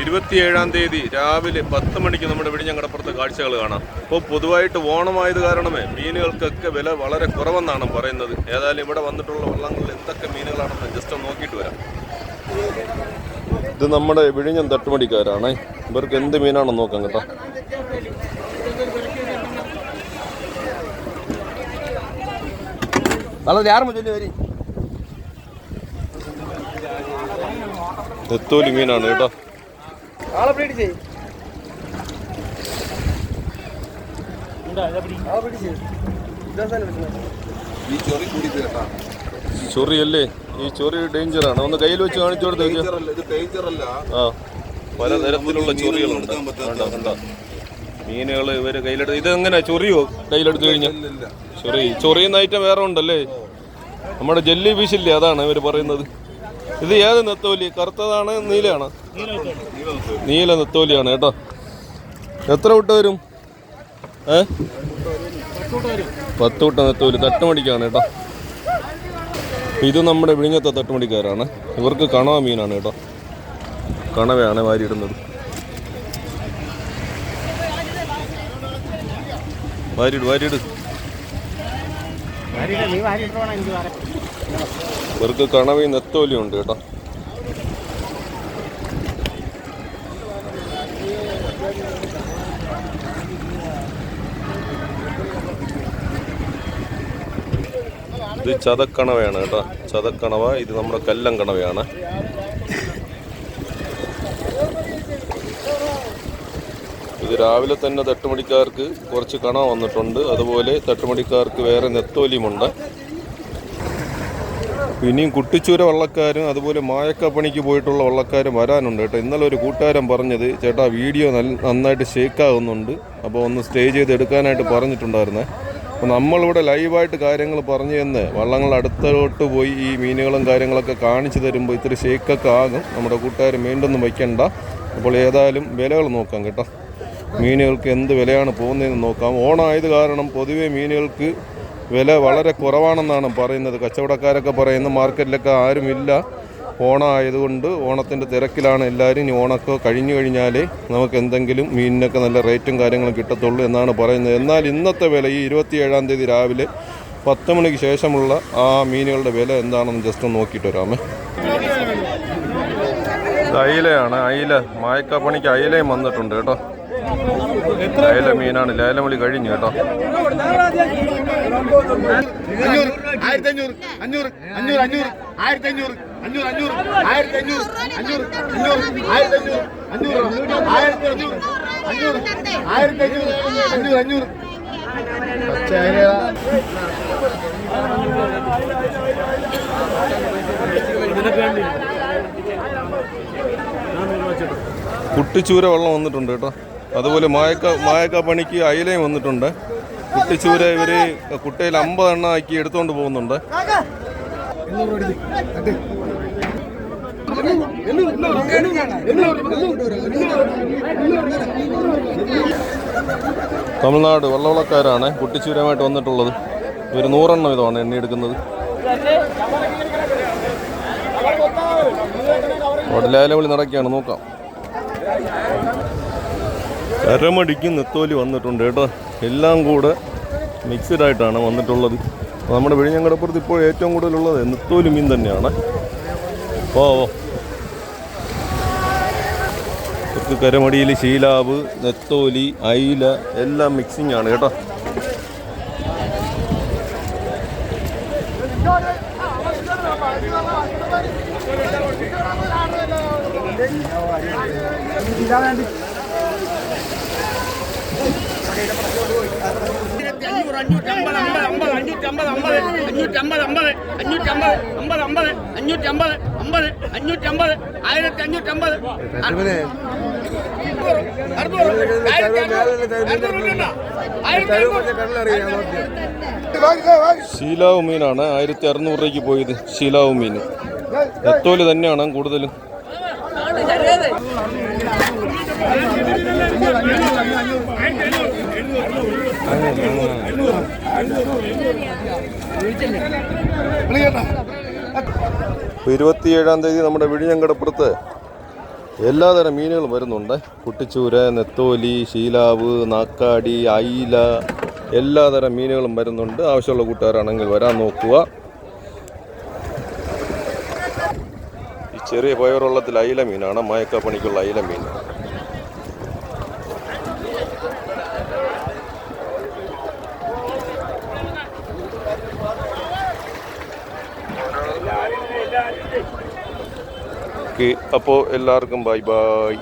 ഇരുപത്തിയേഴാം തീയതി രാവിലെ പത്ത് മണിക്ക് നമ്മുടെ വിഴിഞ്ഞങ്ങടപ്പുറത്ത് കാഴ്ചകൾ കാണാം. അപ്പോൾ പൊതുവായിട്ട് ഓണമായത് കാരണമേ മീനുകൾക്കൊക്കെ വില വളരെ കുറവെന്നാണ് പറയുന്നത്. ഏതായാലും ഇവിടെ വന്നിട്ടുള്ള വള്ളങ്ങളിൽ എന്തൊക്കെ മീനുകളാണെന്ന് ജസ്റ്റ് ഒന്ന് നോക്കിയിട്ട് വരാം. ഇത് നമ്മുടെ വിഴിഞ്ഞം തട്ടുമടിക്കാരാണ് ഇവർക്ക് എന്ത് മീനാണെന്ന് നോക്കാം കേട്ടോ. വളരെ മീനാണ് കേട്ടോ. ആളെ ഇതാ ഈ ചൊറി ഡേഞ്ചർ ആണ് ചൊറിയല്ലേ? ഈ ചൊറി ആണ്. ഒന്ന് കയ്യിൽ വെച്ച് കാണിച്ചു കൊടുത്തു ഡേഞ്ചർ അല്ല ഇത് ഡേഞ്ചർ അല്ല. ആ. പലതരത്തിലുള്ള ചൊറികളുണ്ട്. വേണ്ട വേണ്ട. കണ്ടോ കണ്ടോ മീനുകൾ ഇവർ കയ്യിലെടുത്ത് ഇത് എങ്ങനെ ചൊറിയോ? കയ്യിലെടുത്ത് കഴിഞ്ഞാൽ ചൊറി ചൊറിയുന്ന ഐറ്റം വേറെ ഉണ്ടല്ലേ? നമ്മുടെ ജെല്ലി ഫിഷ് ഇല്ലേ അതാണ് ഇവർ പറയുന്നത്. ഇത് ഏത് നെത്തോലി? കറുത്തതാണ് നീലയാണ്. നീല നെത്തോലിയാണ് കേട്ടോ. എത്ര വിട്ട് വരും? ഏ? പത്ത് വിട്ട നെത്തോലി തട്ടുമടിക്കാണ് കേട്ടോ. ഇത് നമ്മുടെ വിഴിഞ്ഞത്തെ തട്ടുമടിക്കാരാണ്. ഇവർക്ക് കണവ മീനാണ് കേട്ടോ. കണവയാണ് വാരിയിടുന്നത്. വാരിയിട് വാരിയിട്. ഇവർക്ക് കണവി നെത്തോലി ഉണ്ട് കേട്ടോ. ഇത് ചതക്കണവയാണ് കേട്ടോ. ചതക്കണവ ഇത് നമ്മുടെ കല്ലം കണവയാണ്. ഇത് രാവിലെ തന്നെ തട്ടുമടിക്കാർക്ക് കുറച്ച് കണ വന്നിട്ടുണ്ട്. അതുപോലെ തട്ടുമടിക്കാർക്ക് വേറെ നെത്തോലിയുമുണ്ട്. ഇനിയും കുട്ടിച്ചൂര വള്ളക്കാരും അതുപോലെ മായക്ക പണിക്ക് പോയിട്ടുള്ള വള്ളക്കാരും വരാനുണ്ട് കേട്ടോ. ഇന്നലെ ഒരു കൂട്ടുകാരൻ പറഞ്ഞത് ചേട്ടാ വീഡിയോ നന്നായിട്ട് ഷേക്ക് ആകുന്നുണ്ട് അപ്പോൾ ഒന്ന് സ്റ്റേ ചെയ്ത് എടുക്കാനായിട്ട് പറഞ്ഞിട്ടുണ്ടായിരുന്നേ. അപ്പോൾ നമ്മളിവിടെ ലൈവായിട്ട് കാര്യങ്ങൾ പറഞ്ഞു തന്ന്. വള്ളങ്ങൾ അടുത്തോട്ട് പോയി ഈ മീനുകളും കാര്യങ്ങളൊക്കെ കാണിച്ചു തരുമ്പോൾ ഇത്തിരി ഷേക്കൊക്കെ ആകും. നമ്മുടെ കൂട്ടുകാർ മീണ്ടൊന്നും വയ്ക്കണ്ട. അപ്പോൾ ഏതായാലും വിലകൾ നോക്കാം കേട്ടോ. മീനുകൾക്ക് എന്ത് വിലയാണ് പോകുന്നതെന്ന് നോക്കാം. ഓണമായത് കാരണം പൊതുവേ മീനുകൾക്ക് വില വളരെ കുറവാണെന്നാണ് പറയുന്നത്. കച്ചവടക്കാരൊക്കെ പറയുന്നു മാർക്കറ്റിലൊക്കെ ആരുമില്ല. ഓണം ആയതുകൊണ്ട് ഓണത്തിന്റെ തിരക്കിലാണ് എല്ലാവരും. ഇനി ഓണമൊക്കെ കഴിഞ്ഞു കഴിഞ്ഞാലേ നമുക്ക് എന്തെങ്കിലും മീനിനൊക്കെ നല്ല റേറ്റും കാര്യങ്ങളും കിട്ടത്തുള്ളൂ എന്നാണ് പറയുന്നത്. എന്നാൽ ഇന്നത്തെ വില ഈ ഇരുപത്തിയേഴാം തീയതി രാവിലെ പത്ത് മണിക്ക് ശേഷമുള്ള ആ മീനുകളുടെ വില എന്താണെന്ന് ജസ്റ്റ് ഒന്ന് നോക്കിയിട്ട് വരാമേ. അയിലയാണ്. അയില. മായക്കാപ്പണിക്ക് അയിലയും വന്നിട്ടുണ്ട് കേട്ടോ. അയില മീനാണ്. ലേലമളി കഴിഞ്ഞു കേട്ടോ. അഞ്ഞൂറ് ആയിരത്തി അഞ്ഞൂറ് അഞ്ഞൂറ് അഞ്ഞൂറ് അഞ്ഞൂറ് ആയിരത്തി അഞ്ഞൂറ് അഞ്ഞൂറ് അഞ്ഞൂറ് ആയിരത്തി അഞ്ഞൂറ് അഞ്ഞൂറ് അഞ്ഞൂറ് ആയിരത്തി അഞ്ഞൂറ് അഞ്ഞൂറ് ആയിരത്തി അഞ്ഞൂറ് അഞ്ഞൂറ് ആയിരത്തി അഞ്ഞൂറ് അഞ്ഞൂറ് അഞ്ഞൂറ്. കുട്ടിച്ചൂര വെള്ളം വന്നിട്ടുണ്ട് കേട്ടോ. അതുപോലെ മായക്ക മായക്ക പണിക്ക് അയിലയും വന്നിട്ടുണ്ട്. കുട്ടിച്ചൂര ഇവർ കുട്ടയിൽ അമ്പത് എണ്ണ ആക്കി എടുത്തുകൊണ്ട് പോകുന്നുണ്ട്. തമിഴ്നാട് വള്ളവളക്കാരാണ് കുട്ടിച്ചൂരമായിട്ട് വന്നിട്ടുള്ളത്. ഇവർ നൂറെണ്ണം എടുക്കുന്നത് അവിടെ ലേലവിളി നടക്കുകയാണ്. നോക്കാം. അരമടിക്കും നെത്തോലി വന്നിട്ടുണ്ട് കേട്ടോ. എല്ലാം കൂടെ മിക്സഡ് ആയിട്ടാണ് വന്നിട്ടുള്ളത്. നമ്മുടെ വിഴിഞ്ഞങ്കടപ്പുറത്ത് ഇപ്പോൾ ഏറ്റവും കൂടുതലുള്ളത് നെത്തോലി മീൻ തന്നെയാണ്. ഓ ഓ കരമടിയിൽ ശീലാവ് നെത്തോലി അയില എല്ലാം മിക്സിംഗ് ആണ് കേട്ടോ. അഞ്ഞൂറ് അഞ്ഞൂറ്റമ്പത് ആയിരത്തി ശീലാവ് മീനാണ് ആയിരത്തി അറുന്നൂറ് രൂപയ്ക്ക് പോയത് ശീലാവ് മീൻ എത്തോൽ തന്നെയാണ് കൂടുതലും. ഇരുപത്തിയേഴാം തീയതി നമ്മുടെ വിഴിഞ്ഞങ്കടപ്പുറത്ത് എല്ലാതരം മീനുകളും വരുന്നുണ്ട്. കുട്ടിച്ചൂര നെത്തോലി ശീലാവ് നാക്കാടി അയില എല്ലാതരം മീനുകളും വരുന്നുണ്ട്. ആവശ്യമുള്ള കൂട്ടുകാരാണെങ്കിൽ വരാൻ നോക്കുക. ഈ ചെറിയ പയറുള്ളത്തിൽ അയില മീനാണ്. മയക്കപ്പണിക്കുള്ള അയില മീൻ ഓക്കെ. അപ്പോൾ എല്ലാവർക്കും ബൈ ബൈ.